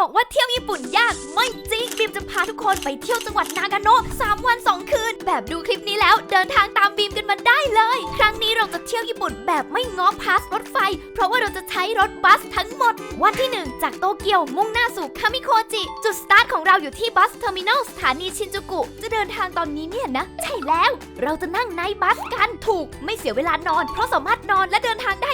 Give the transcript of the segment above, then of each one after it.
บอกว่าเที่ยวญี่ปุ่นยากไม่จริงบีมจะพาทุกคนไปเที่ยวจังหวัดนากาโนะ3วัน 2 คืน แบบดูคลิปนี้แล้วเดินทางตามบีมกันมาได้เลย ครั้งนี้เราจะเที่ยวญี่ปุ่นแบบไม่ง้อพาสรถไฟ เพราะว่าเราจะใช้รถบัสทั้งหมด วันที่ 1 จากโตเกียวมุ่งหน้าสู่คามิโคจิ จุดสตาร์ทของเราอยู่ที่บัสเทอร์มินอลสถานีชินจูกุจะเดินทางตอนนี้เนี่ยนะ ใช่แล้ว เราจะนั่งในบัสกันถูกไม่เสียเวลานอน เพราะสามารถนอนและเดินทางได้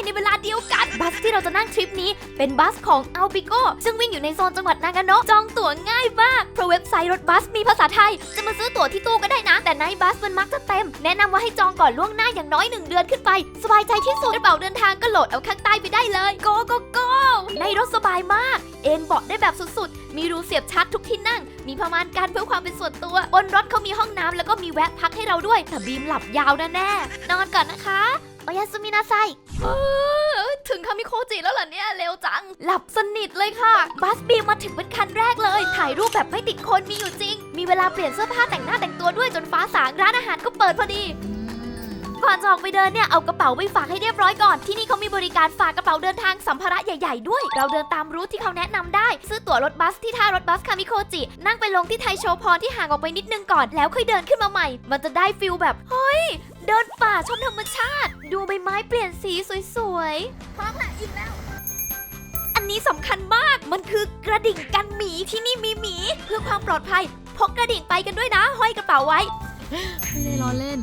บัสที่เราจะนั่งทริปนี้เป็นบัสของอัลปิโกซึ่งวิ่งอยู่ในโซนจังหวัดนากาโนะจองตั๋วง่ายมาก เพราะเว็บไซต์รถบัสมีภาษาไทย จะมาซื้อตั๋วที่ตู้ก็ได้นะ แต่ในบัสมันมักจะเต็ม แนะนำว่าให้จองก่อนล่วงหน้าอย่างน้อย 1 เดือนขึ้นไป สบายใจที่สุดกระเป๋าเดินทางก็โหลดเอาข้างใต้ไปได้เลยโกโกโกในรถสบายมาก เอนเบาะได้แบบสุดๆ มีรูเสียบชาร์จทุกที่นั่ง มีพม่านกันเพื่อความเป็นส่วนตัว บนรถเขามีห้องน้ำแล้วก็มีแวะพักให้เราด้วยแต่บีมหลับยาวแน่ๆนอนก่อนนะคะ โอยาสุมินาไซ ถึงคามิโคจิแล้วเหรอเนี่ยเร็วจัง หลับสนิทเลยค่ะ บัสบีมาถึงเป็นคันแรกเลย ถ่ายรูปแบบไม่ติดคนมีอยู่จริง มีเวลาเปลี่ยนเสื้อผ้าแต่งหน้าแต่งตัวด้วยจนฟ้าสางร้านอาหารก็เปิดพอดี ก่อนจะออกไปเดินเนี่ยเอากระเป๋าไปฝากให้เรียบร้อยก่อนที่นี่เขามีบริการฝากกระเป๋าเดินทางสัมภาระใหญ่ ๆ ด้วย เราเดินตามรูทที่เขาแนะนำได้ ซื้อตั๋วรถบัสที่ท่ารถบัสคามิโคจิ นั่งไปลงที่ไทโชพรที่ห่างออกไปนิดนึงก่อนแล้วค่อยเดินขึ้นมาใหม่ มันจะได้ฟิลแบบเฮ้ยเดินป่าชมธรรมชาติ ดูใบไม้เปลี่ยนสีสวยๆพร้อมละอีกแล้วอันนี้สำคัญมากมันคือกระดิ่งกันหมีที่นี่มีหมี เพื่อความปลอดภัยพกกระดิ่งไปกันด้วยนะห้อยกระเป๋าไว้ ไม่ได้ล้อเล่น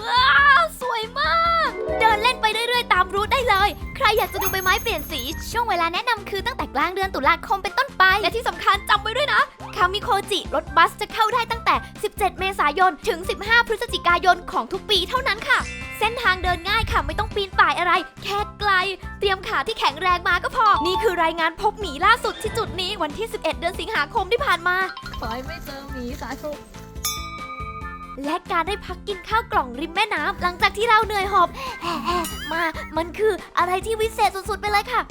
ว้าว สวยมาก เดินเล่นไปเรื่อยๆ ตามรูทได้เลย ใครอยากจะดูใบไม้เปลี่ยนสี ช่วงเวลาแนะนำคือตั้งแต่กลางเดือนตุลาคมเป็นต้นไป และที่สำคัญจำไว้ด้วยนะ คามิโคจิ รถบัสจะเข้าได้ตั้งแต่ 17 เมษายน ถึง 15 พฤศจิกายนของทุกปีเท่านั้นค่ะ เส้นทางเดินง่ายค่ะ ไม่ต้องปีนป่ายอะไร แค่ไกล เตรียมขาที่แข็งแรงมาก็พอ นี่คือรายงานพบหมีล่าสุดที่จุดนี้วันที่ 11 เดือนสิงหาคมที่ผ่านมา ขอให้ไม่เจอหมีสาธุ และการได้พักกินข้าวกล่องริมแม่น้ำหลังจากที่เราเหนื่อยหอบแฮ่มา มันคืออะไรที่วิเศษสุดๆไปเลยค่ะ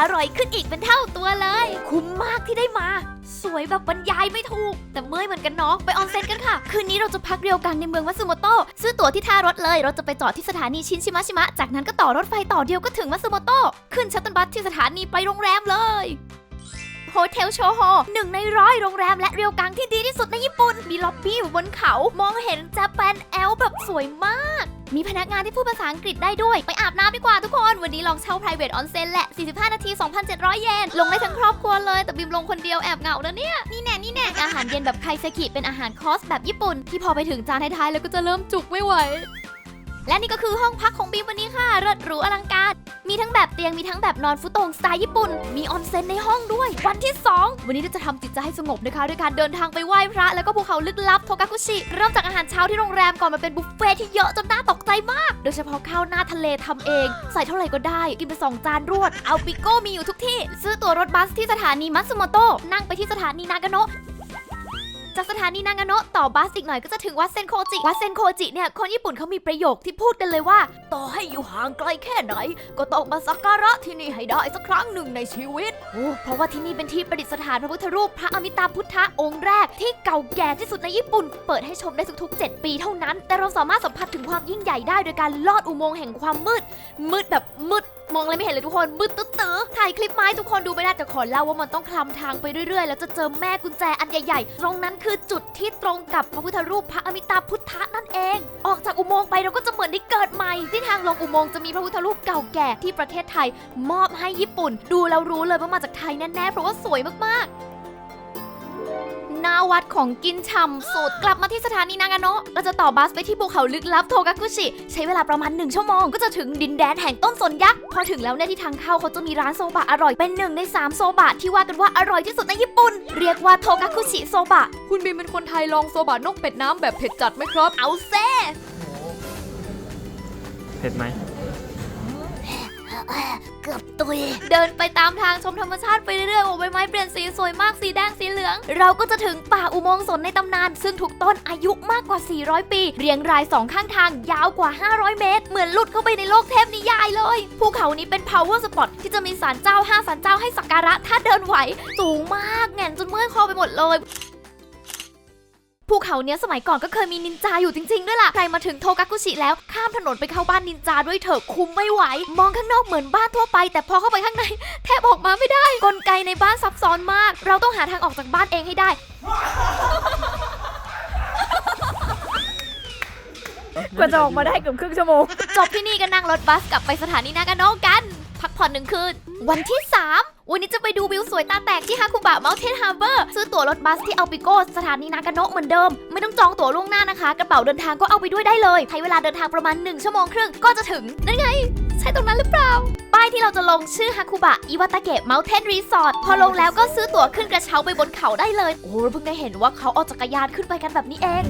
อร่อยขึ้นอีกเป็นเท่าตัวเลย คุ้มมากที่ได้มา สวยแบบบรรยายไม่ถูก แต่เมื่อยเหมือนกันเนาะไปออนเซ็นกันค่ะ คืนนี้เราจะพักเรียวกังในเมืองมัสโมโตะซื้อตั๋วที่ท่ารถเลย เราจะไปจอดที่สถานีชินชิมะชิมะ จากนั้นก็ต่อรถไฟต่อเดียวก็ถึงมัสโมโตะขึ้นชัตเติลบัสที่สถานีไปโรงแรมเลย โฮเทลโชโฮหนึ่งในร้อยโรงแรมและเรียวกังที่ดีที่สุดในญี่ปุ่น มีล็อบบี้อยู่บนเขา มองเห็นจแปนแอลแบบสวยมาก มีพนักงานที่พูดภาษาอังกฤษได้ด้วย ไปอาบน้ำดีกว่าทุกคน วันนี้ลองเช่า private onsen แหละ 45 นาที 2,700 เยน ลงได้ทั้งครอบครัวเลย แต่บิมลงคนเดียวแอบเหงาแล้วเนี่ย นี่แน่ นี่แน่ อาหารเย็นแบบไคเซกิเป็นอาหารคอสแบบญี่ปุ่น ที่พอไปถึงจานท้ายๆแล้วก็จะเริ่มจุกไม่ไหว และนี่ก็คือห้องพักของบีมวันนี้ค่ะเลิศหรูอลังการ มีทั้งแบบเตียงมีทั้งแบบนอนฟุตโตงสไตล์ญี่ปุ่น มีออนเซ็นในห้องด้วย วันที่ 2 วันนี้เราจะทำจิตใจให้สงบนะคะด้วยการเดินทางไปไหว้พระ แล้วก็ภูเขาลึกลับโทกาคุชิ เริ่มจากอาหารเช้าที่โรงแรมก่อนมาเป็นบุฟเฟ่ที่เยอะจนน่าตกใจมาก โดยเฉพาะข้าวหน้าทะเลทำเอง ใส่เท่าไหร่ก็ได้ กินไปสองจานรวด เอาปิโก้มีอยู่ทุกที่ ซื้อตั๋วรถบัสที่สถานีมัตสึโมโตะนั่งไปที่สถานีนากาโนะ จากสถานีนางาโนะต่อบัสอีกหน่อยก็จะถึงวัดเซนโคจิ วัดเซนโคจิเนี่ยคนญี่ปุ่นเขามีประโยคที่พูดกันเลยว่า ต่อให้อยู่ห่างไกลแค่ไหน ก็ต้องมาสักการะที่นี่ให้ได้สักครั้งหนึ่งในชีวิตโอ้เพราะว่าที่นี่เป็นที่ประดิษฐานพระพุทธรูปพระอมิตาพุทธะองค์แรกที่เก่าแก่ที่สุดในญี่ปุ่น เปิดให้ชมได้ทุกๆ 7 ปีเท่านั้น แต่เราสามารถสัมผัสถึงความยิ่งใหญ่ได้โดยการลอดอุโมงค์แห่งความมืด มืดแบบมืด มองอะไรไม่เห็นเลยทุกคนมืดตึ๊ดๆถ่ายคลิปไมาให้ทุกคนดูไม่ได้แต่ขอเล่าว่ามันต้องคลำทางไปเรื่อยๆ แล้วจะเจอแม่กุญแจอันใหญ่ๆ ตรงนั้นคือจุดที่ตรงกับพระพุทธรูปพระอมิตาพุทธะนั่นเอง ออกจากอุโมงค์ไปเราก็จะเหมือนได้เกิดใหม่ที่ทางลงอุโมงค์จะมีพระพุทธรูปเก่าแก่ที่ประเทศไทย มอบให้ญี่ปุ่น ดูแล้วรู้เลยว่ามาจากไทยแน่ๆเพราะว่าสวยมากๆ วัดของกินช่ำสุด กลับมาที่สถานีนางาโนะเราจะต่อบัสไปที่ภูเขาลึกลับโทกากุชิ ใช้เวลาประมาณ 1 ชั่วโมงก็จะถึงดินแดนแห่งต้นสนยักษ์ พอถึงแล้วเนี่ยที่ทางเข้าเขาจะมีร้านโซบะอร่อยเป็นหนึ่งใน 3 โซบะที่ว่ากันว่าอร่อยที่สุดในญี่ปุ่น เรียกว่าโทกากุชิโซบะ คุณบีมเป็นคนไทยลองโซบะนกเป็ดน้ำแบบเผ็ดจัดไหมครับ เอาเซ่เผ็ดไหม กือบตุย เดินไปตามทางชมธรรมชาติไปเรื่อยๆโอ้ใบไม้เปลี่ยนสีสวยมากสีแดงสีเหลือง เราก็จะถึงป่าอุโมงค์สนในตำนาน ซึ่งทุกต้นอายุมากกว่า 400 ปี เรียงรายสองข้างทางยาวกว่า 500 เมตร เหมือนหลุดเข้าไปในโลกเทพนิยายเลย ภูเขานี้เป็น power spot ที่จะมีศาลเจ้า5ศาลเจ้าให้สักการะถ้าเดินไหว สูงมากแง่นจนเมื่อยคอไปหมดเลย ภูเขาเนี้ยสมัยก่อนก็เคยมีนินจาอยู่จริง ๆ ด้วยล่ะ ใครมาถึงโทกากุชิแล้วข้ามถนนไปเข้าบ้านนินจาด้วยเถอะคุมไม่ไหว มองข้างนอกเหมือนบ้านทั่วไป แต่พอเข้าไปข้างใน แทบออกมาไม่ได้ กลไกในบ้านซับซ้อนมาก เราต้องหาทางออกจากบ้านเองให้ได้ กว่าจะออกมาได้เกือบครึ่งชั่วโมง จบที่นี่ก็นั่งรถบัสกลับไปสถานีนากาโนะกัน พักผ่อนหนึ่งคืน วันที่ 3 วันนี้จะไปดูวิวสวยตาแตกที่ฮาคุบะเมลเทนฮาร์เบอร์ซื้อตั๋วรถบัสที่อัลปิโกสถานีนากาโนะเหมือนเดิม ไม่ต้องจองตั๋วล่วงหน้านะคะ กระเป๋าเดินทางก็เอาไปด้วยได้เลยใช้เวลาเดินทางประมาณ 1 ชั่วโมงครึ่งก็จะถึงนั่นไง ใช่ตรงนั้นหรือเปล่าป้ายที่เราจะลงชื่อฮาคุบะอิวาตาเกะเมลเทนรีสอร์ทพอลงแล้วก็ซื้อตั๋วขึ้นกระเช้าไปบนเขาได้เลย โอ้เพิ่งได้เห็นว่าเขาเอาจักรยานขึ้นไปกันแบบนี้เอง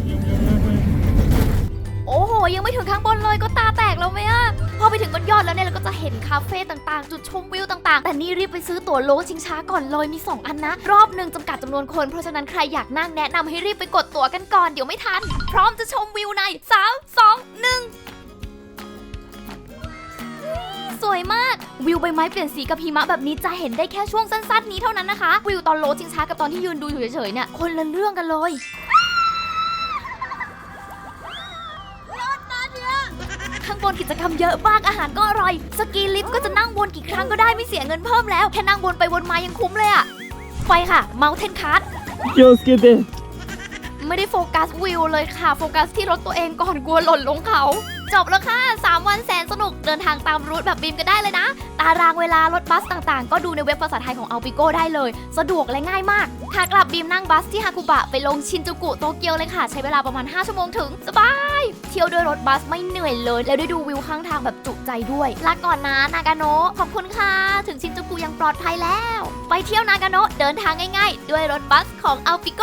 โอ้โห ยังไม่ถึงข้างบนเลยก็ตาแตกแล้วไหมอะพอไปถึงบนยอดแล้วเนี่ยเราก็จะเห็นคาเฟ่ต่างๆ จุดชมวิวต่างๆ แต่นี่รีบไปซื้อตั๋วโลชิงช้าก่อนเลยมี 2 อันนะ รอบหนึ่งจำกัดจำนวนคน เพราะฉะนั้นใครอยากนั่งแนะนำให้รีบไปกดตั๋วกันก่อนเดี๋ยวไม่ทัน พร้อมจะชมวิวใน 3 2 1สวยมาก วิวใบไม้เปลี่ยนสีกับหิมะแบบนี้จะเห็นได้แค่ช่วงสั้นๆนี้เท่านั้นนะคะ วิวตอนโลชิงช้ากับตอนที่ยืนดูอยู่เฉยๆเนี่ยคนละเรื่องกันเลย งบนกิจกรรมเยอะมากอาหารก็อร่อย สกีลิฟต์ก็จะนั่งวนกี่ครั้งก็ได้ไม่เสียเงินเพิ่มแล้ว แค่นั่งวนไปวนมายังคุ้มเลยอะไปค่ะเมาเทนคาร์ดโยสกีเตไม่ได้โฟกัสวิวเลยค่ะ โฟกัสที่รถตัวเองก่อนกลัวหล่นลงเขา จบแล้วค่ะ 3 วันแสนสนุกเดินทางตามรูทแบบบีมก็ได้เลยนะ ตารางเวลารถบัสต่างๆ ก็ดูในเว็บภาษาไทยของอัลปิโก้ได้เลย สะดวกและง่ายมากขากลับบีมนั่งบัสที่ฮากุบะไปลงชินจูกุโตเกียวเลยค่ะ ใช้เวลาประมาณ 5 ชั่วโมงถึงสบาย เที่ยวด้วยรถบัสไม่เหนื่อยเลย แล้วได้ดูวิวข้างทางแบบจุใจด้วยลาก่อนนะนากาโนะขอบคุณค่ะ ถึงชินจูกุยังปลอดภัยแล้ว ไปเที่ยวนากาโนะเดินทางง่ายๆ ด้วยรถบัสของอัลฟิโก